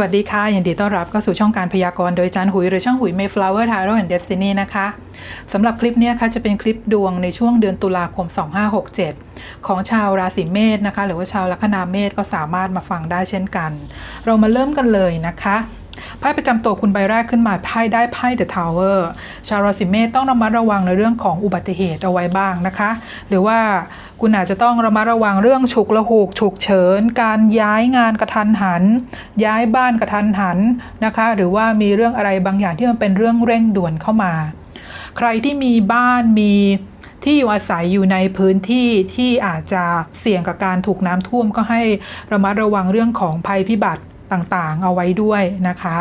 วัสดีค่ะ ยินดีต้อนรับเข้าสู่ช่องการพยากรณ์โดยจานหุย หรือช่องหุย Mayflower Tarot and Destiny นะคะสำหรับคลิปนี้ยค่ะจะเป็นคลิปดวงในช่วงเดือนตุลาคม 2567 ของชาวราศีเมษนะคะ หรือว่าชาวลัคนาเมษก็สามารถมาฟังได้เช่นกัน เรามาเริ่มกันเลยนะคะ ไพ่ประจำตัวคุณใบแรกขึ้นมาไพ่ได้ไพ่ The Tower ชาวราศีเมษต้องระมัดระวังในเรื่องของอุบัติเหตุเอาไว้บ้างนะคะ หรือว่าคุณอาจจะต้องระมัดระวังเรื่องฉุกละหุกฉุกเฉิน การย้ายงานกระทันหัน ย้ายบ้านกระทันหันนะคะ หรือว่ามีเรื่องอะไรบางอย่างที่มันเป็นเรื่องเร่งด่วนเข้ามา ใครที่มีบ้านมีที่อยู่อาศัยอยู่ในพื้นที่ที่อาจจะเสี่ยงกับการถูกน้ำท่วมก็ให้ระมัดระวังเรื่องของภัยพิบัติ ต่างๆ เอาไว้ด้วยนะคะ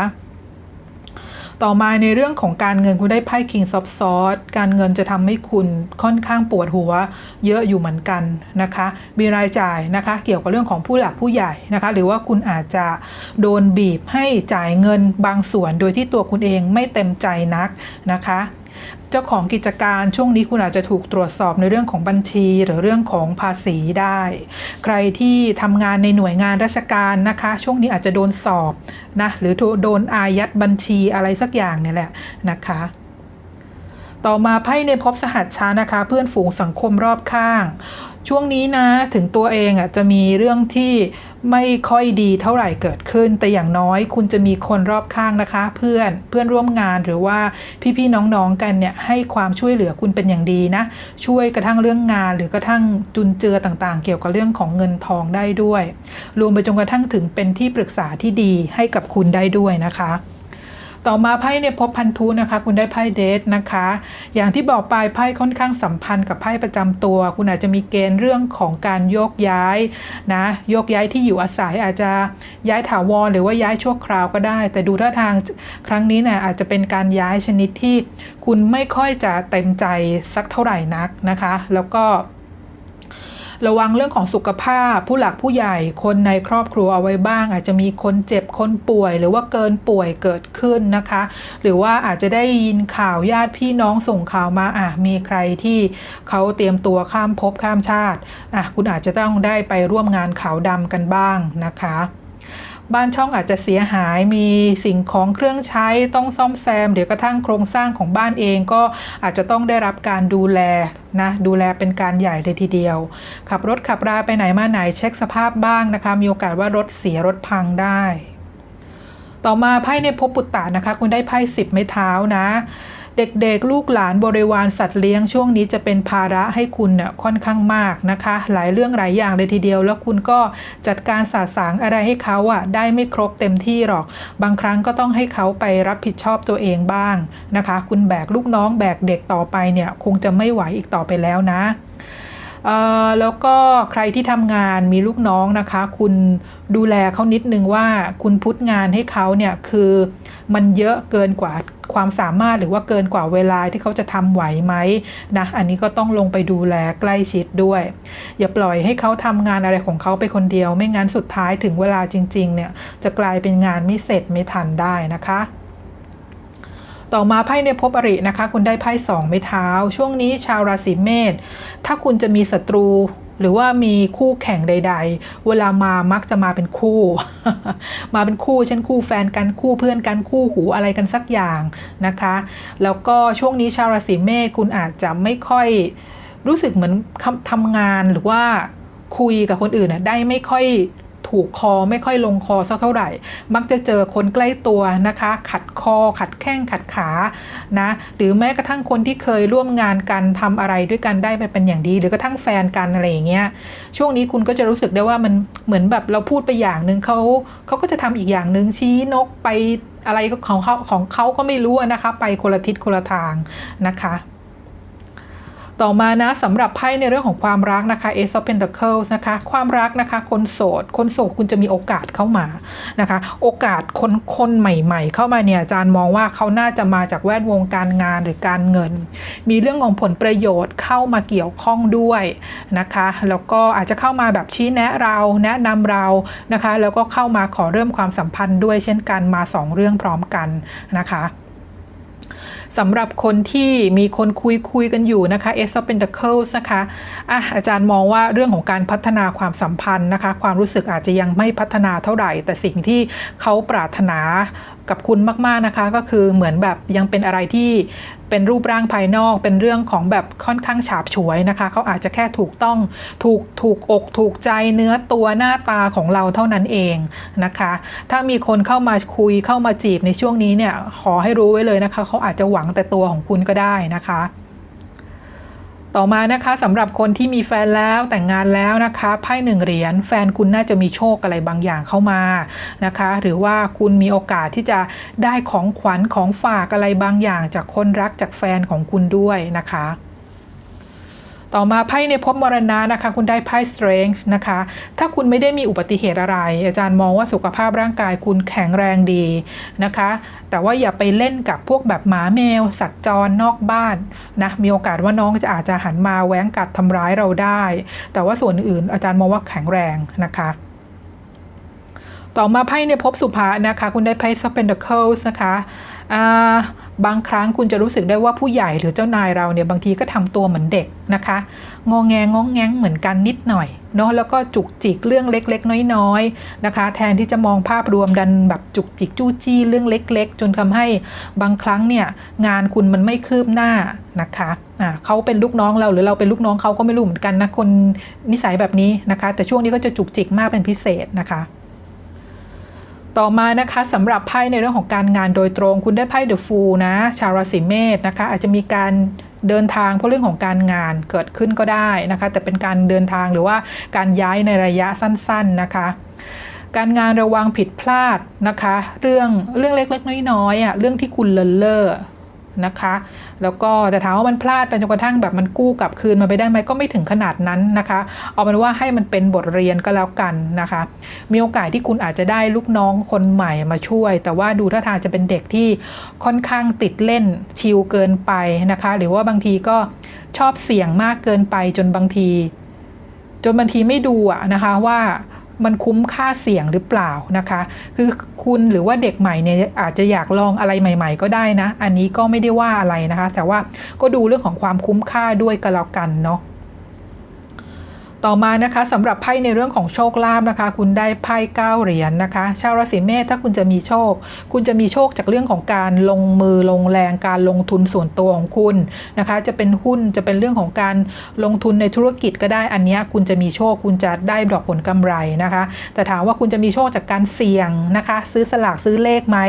ต่อมาในเรื่องของการเงินคุณได้ไพ่ King of s w o r d การเงินจะทำให้คุณค่อนข้างปวดหัวเยอะอยู่เหมือนกันนะคะ มีรายจ่ายนะคะ เกี่ยวกับเรื่องของผู้หลักผู้ใหญ่นะคะ หรือว่าคุณอาจจะโดนบีบให้จ่ายเงินบางส่วนโดยที่ตัวคุณเองไม่เต็มใจนักนะคะ เจ้าของกิจการช่วงนี้คุณอาจจะถูกตรวจสอบในเรื่องของบัญชีหรือเรื่องของภาษีได้ ใครที่ทำงานในหน่วยงานราชการนะคะ ช่วงนี้อาจจะโดนสอบนะหรือโดนอายัดบัญชีอะไรสักอย่างเนี่ยแหละนะคะ ต่อมาไพ่ในภพสหัสชานะคะ เพื่อนฝูงสังคมรอบข้าง ช่วงนี้นะถึงตัวเองอะจะมีเรื่องที่ไม่ค่อยดีเท่าไหร่เกิดขึ้น แต่อย่างน้อยคุณจะมีคนรอบข้างนะคะ เพื่อนเพื่อนร่วมงานหรือว่าพี่ๆน้องๆกันเนี่ยให้ความช่วยเหลือคุณเป็นอย่างดีนะ ช่วยกระทั่งเรื่องงาน หรือกระทั่งจุนเจือต่างๆ เกี่ยวกับเรื่องของเงินทองได้ด้วย รวมไปจนกระทั่งถึงเป็นที่ปรึกษาที่ดีให้กับคุณได้ด้วยนะคะ ต่อมาไพ่ในภพบพันธุนะคะ คุณได้ไพ่เดทนะคะ อย่างที่บอกไปไพ่ค่อนข้างสัมพันธ์กับไพ่ประจำตัว คุณอาจจะมีเกณฑ์เรื่องของการโยกย้ายนะโยกย้ายที่อยู่อาศัยอาจจะย้ายถาวรหรือว่าย้ายชั่วคราวก็ได้ แต่ดูท่าทางครั้งนี้เนี่ยอาจจะเป็นการย้ายชนิดที่ คุณไม่ค่อยจะเต็มใจสักเท่าไหร่นักนะคะ แล้วก็ ระวังเรื่องของสุขภาพ ผู้หลักผู้ใหญ่คนในครอบครัวเอาไว้บ้าง อาจจะมีคนเจ็บคนป่วย หรือว่าเกินป่วยเกิดขึ้นนะคะ หรือว่าอาจจะได้ยินข่าวญาติพี่น้องส่งข่าวมาอะมีใครที่เขาเตรียมตัวข้ามภพข้ามชาติอะคุณอาจจะต้องได้ไปร่วมงานขาวดำกันบ้างนะคะ บ้านช่องอาจจะเสียหายมีสิ่งของเครื่องใช้ต้องซ่อมแซมเดี๋ยวกระทั่งโครงสร้างของบ้านเองก็อาจจะต้องได้รับการดูแลนะดูแลเป็นการใหญ่เลยทีเดียว ขับรถขับราไปไหนมาไหนเช็คสภาพบ้างนะคะมีโอกาสว่ารถเสียรถพังได้ ต่อมาไพ่ในภพปุตตะนะคะ คุณได้ไพ่สิบไม้เท้านะ เด็กๆ ลูกหลานบริวารสัตว์เลี้ยงช่วงนี้จะเป็นภาระให้คุณเนี่ยค่อนข้างมากนะคะ หลายเรื่องหลายอย่างเลยทีเดียว แล้วคุณก็จัดการสาสางอะไรให้เขาอะได้ไม่ครบเต็มที่หรอก บางครั้งก็ต้องให้เขาไปรับผิดชอบตัวเองบ้างนะคะ คุณแบกลูกน้องแบกเด็กต่อไปเนี่ยคงจะไม่ไหวอีกต่อไปแล้วนะเออแล้วก็ใครที่ทำงานมีลูกน้องนะคะ คุณดูแลเขานิดนึงว่าคุณพุทงานให้เขาเนี่ยคือมันเยอะเกินกว่า ความสามารถหรือว่าเกินกว่าเวลาที่เขาจะทำไหวไหมนะอันนี้ก็ต้องลงไปดูแลใกล้ชิดด้วย อย่าปล่อยให้เขาทำงานอะไรของเขาไปคนเดียว ไม่งั้นสุดท้ายถึงเวลาจริง ๆ เนี่ย จะกลายเป็นงานไม่เสร็จไม่ทันได้นะคะต่อมาไพ่ในภพอรินะคะ คุณได้ไพ่สองไม้เท้า ช่วงนี้ชาวราศีเมษถ้าคุณจะมีศัตรู หรือว่ามีคู่แข่งใด ๆ เวลามามักจะมาเป็นคู่ มาเป็นคู่เช่นคู่แฟนกันคู่เพื่อนกันคู่หูอะไรกันสักอย่างนะคะ แล้วก็ช่วงนี้ชาวราศีเมษคุณอาจจะไม่ค่อยรู้สึกเหมือนทำงานหรือว่าคุยกับคนอื่นได้ไม่ค่อย ถูกคอไม่ค่อยลงคอสักเท่าไหร่ มักจะเจอคนใกล้ตัวนะคะ ขัดคอ ขัดแข้งขัดขานะหรือแม้กระทั่งคนที่เคยร่วมงานกันทำอะไรด้วยกันได้ไปเป็นอย่างดี หรือกระทั่งแฟนกันอะไรอย่างเงี้ยช่วงนี้คุณก็จะรู้สึกได้ว่ามันเหมือนแบบเราพูดไปอย่างหนึ่งเขาเขาก็จะทำอีกอย่างหนึ่งชี้นกไปอะไรของเขาของเขาก็ไม่รู้นะคะ ไปคนละทิศคนละทางนะคะ ต่อมานะสำหรับไพ่ในเรื่องของความรักนะคะ Ace of Pentacles นะคะ ความรักนะคะคนโสด คนโสดคุณจะมีโอกาสเข้ามานะคะ โอกาสคนคนใหม่ ๆ เข้ามาเนี่ยอาจารย์มองว่าเขาน่าจะมาจากแวดวงการงานหรือการเงิน มีเรื่องของผลประโยชน์เข้ามาเกี่ยวข้องด้วยนะคะ แล้วก็อาจจะเข้ามาแบบชี้แนะเราแนะนำเรานะคะ แล้วก็เข้ามาขอเริ่มความสัมพันธ์ด้วยเช่นกันมาสองเรื่องพร้อมกันนะคะ สำหรับคนที่มีคนคุยคุยกันอยู่นะคะ Ace of Pentacles นะคะอะอาจารย์มองว่าเรื่องของการพัฒนาความสัมพันธ์นะคะ ความรู้สึกอาจจะยังไม่พัฒนาเท่าไหร่ แต่สิ่งที่เขาปรารถนา กับคุณมากๆนะคะ ก็คือเหมือนแบบยังเป็นอะไรที่เป็นรูปร่างภายนอก เป็นเรื่องของแบบค่อนข้างฉาบฉวยนะคะเขาอาจจะแค่ถูกต้องถูกถูกอกถูกใจเนื้อตัวหน้าตาของเราเท่านั้นเองนะคะ ถ้ามีคนเข้ามาคุยเข้ามาจีบในช่วงนี้เนี่ยขอให้รู้ไว้เลยนะคะเขาอาจจะหวังแต่ตัวของคุณก็ได้นะคะ ต่อมานะคะสำหรับคนที่มีแฟนแล้วแต่งงานแล้วนะคะไพ่หนึ่งเหรียญแฟนคุณน่าจะมีโชคอะไรบางอย่างเข้ามานะคะ หรือว่าคุณมีโอกาสที่จะได้ของขวัญของฝากอะไรบางอย่างจากคนรักจากแฟนของคุณด้วยนะคะ ต่อมาไพ่ในภพมรณะนะคะ คุณได้ไพ่ strength นะคะ ถ้าคุณไม่ได้มีอุบัติเหตุอะไร อาจารย์มองว่าสุขภาพร่างกายคุณแข็งแรงดีนะคะ แต่ว่าอย่าไปเล่นกับพวกแบบหมาแมว สัตว์จรนอกบ้านนะมีโอกาสว่าน้องจะอาจจะหันมาแหว้งกัดทำร้ายเราได้ แต่ว่าส่วนอื่นอาจารย์มองว่าแข็งแรงนะคะต่อมาไพ่ในภพสุภานะคะ คุณได้ไพ่ of Pentacles นะคะ บางครั้งคุณจะรู้สึกได้ว่าผู้ใหญ่หรือเจ้านายเราเนี่ยบางทีก็ทำตัวเหมือนเด็กนะคะงองแงงองแงงเหมือนกันนิดหน่อยเนาะแล้วก็จุกจิกเรื่องเล็กๆ น้อยๆนะคะ แทนที่จะมองภาพรวมดันแบบจุกจิกจู้จี้เรื่องเล็ก ๆ จนทำให้บางครั้งเนี่ยงานคุณมันไม่คืบหน้านะคะอ่าเขาเป็นลูกน้องเราหรือเราเป็นลูกน้องเขาก็ไม่รู้เหมือนกันนะคนนิสัยแบบนี้นะคะ แต่ช่วงนี้ก็จะจุกจิกมากเป็นพิเศษนะคะ ต่อมานะคะสำหรับไพ่ในเรื่องของการงานโดยตรง คุณได้ไพ่เดอะฟูลนะ ชาวราศีเมษนะคะ อาจจะมีการเดินทางเพราะเรื่องของการงานเกิดขึ้นก็ได้นะคะ แต่เป็นการเดินทางหรือว่าการย้ายในระยะสั้น ๆนะคะ การงานระวังผิดพลาดนะคะ เรื่องเรื่องเล็กๆน้อยๆอะเรื่องที่คุณเลินเล่อ นะคะ แล้วก็แต่ถามว่ามันพลาดไปจนกระทั่งแบบมันกู้กลับคืนมาไปได้ไหมก็ไม่ถึงขนาดนั้นนะคะ เอาเป็นว่าให้มันเป็นบทเรียนก็แล้วกันนะคะ มีโอกาสที่คุณอาจจะได้ลูกน้องคนใหม่มาช่วย แต่ว่าดูท่าทางจะเป็นเด็กที่ค่อนข้างติดเล่นชิลเกินไปนะคะ หรือว่าบางทีก็ชอบเสี่ยงมากเกินไปจนบางที จนบางทีไม่ดูอะนะคะว่า มันคุ้มค่าเสี่ยงหรือเปล่านะคะ คือคุณหรือว่าเด็กใหม่เนี่ยอาจจะอยากลองอะไรใหม่ ๆ ก็ได้นะ อันนี้ก็ไม่ได้ว่าอะไรนะคะ แต่ว่าก็ดูเรื่องของความคุ้มค่าด้วยก็แล้วกันเนาะ ต่อมานะคะสำหรับไพ่ในเรื่องของโชคลาภนะคะ คุณได้ไพ่เก้าเหรียญนนะคะ ชาวราศีเมษถ้าคุณจะมีโชค คุณจะมีโชคจากเรื่องของการลงมือลงแรงการลงทุนส่วนตัวของคุณนะคะ จะเป็นหุ้นจะเป็นเรื่องของการลงทุนในธุรกิจก็ได้อันนี้คุณจะมีโชค คุณจะได้ดอกผลกำไรนะคะ แต่ถามว่าคุณจะมีโชคจากการเสี่ยงนะคะ ซื้อสลากซื้อเลขไหม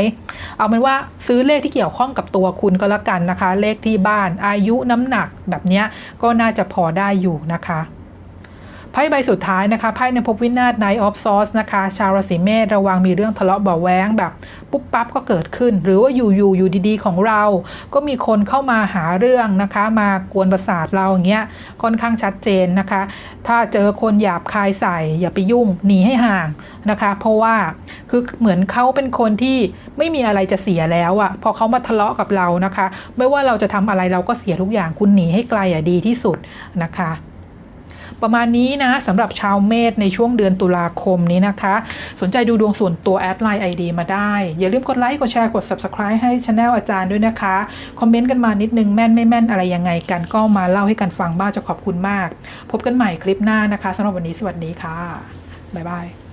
เอาเป็นว่าซื้อเลขที่เกี่ยวข้องกับตัวคุณก็แล้วกันนะคะ เลขที่บ้านอายุน้ำหนักแบบนี้ก็น่าจะพอได้อยู่นะคะ ไพ่ใบสุดท้ายนะคะไพ่ในภพวินาศ Knight of Swords นะคะ ชาวราศีเมษระวังมีเรื่องทะเลาะเบาะแว้งแบบ ปุ๊บปั๊บก็เกิดขึ้น หรือว่าอยู่อยู่อยู่ดีๆ ของเรา ก็มีคนเข้ามาหาเรื่องนะคะ มากวนประสาทเราอย่างเงี้ยค่อนข้างชัดเจนนะคะ ถ้าเจอคนหยาบคายใส่ อย่าไปยุ่งหนีให้ห่างนะคะ เพราะว่าคือเหมือนเขาเป็นคนที่ไม่มีอะไรจะเสียแล้วอะพอเขามาทะเลาะกับเรานะคะ ไม่ว่าเราจะทำอะไรเราก็เสียทุกอย่างคุณหนีให้ไกลอะดีที่สุดนะคะ ประมาณนี้นะสำหรับชาวเมษในช่วงเดือนตุลาคมนี้นะคะ สนใจดูดวงส่วนตัวแอดไลน์ไอดีมาได้ อย่าลืมกดไลค์กดแชร์กด Subscribe ให้ช anel อาจารย์ด้วยนะคะ คอมเมนต์กันมานิดนึงแม่นไม่แม่นอะไรยังไงกันก็มาเล่าให้กันฟังบ้างจะขอบคุณมาก พบกันใหม่คลิปหน้านะคะสำหรับวันนี้สวัสดีค่ะบ๊ายบาย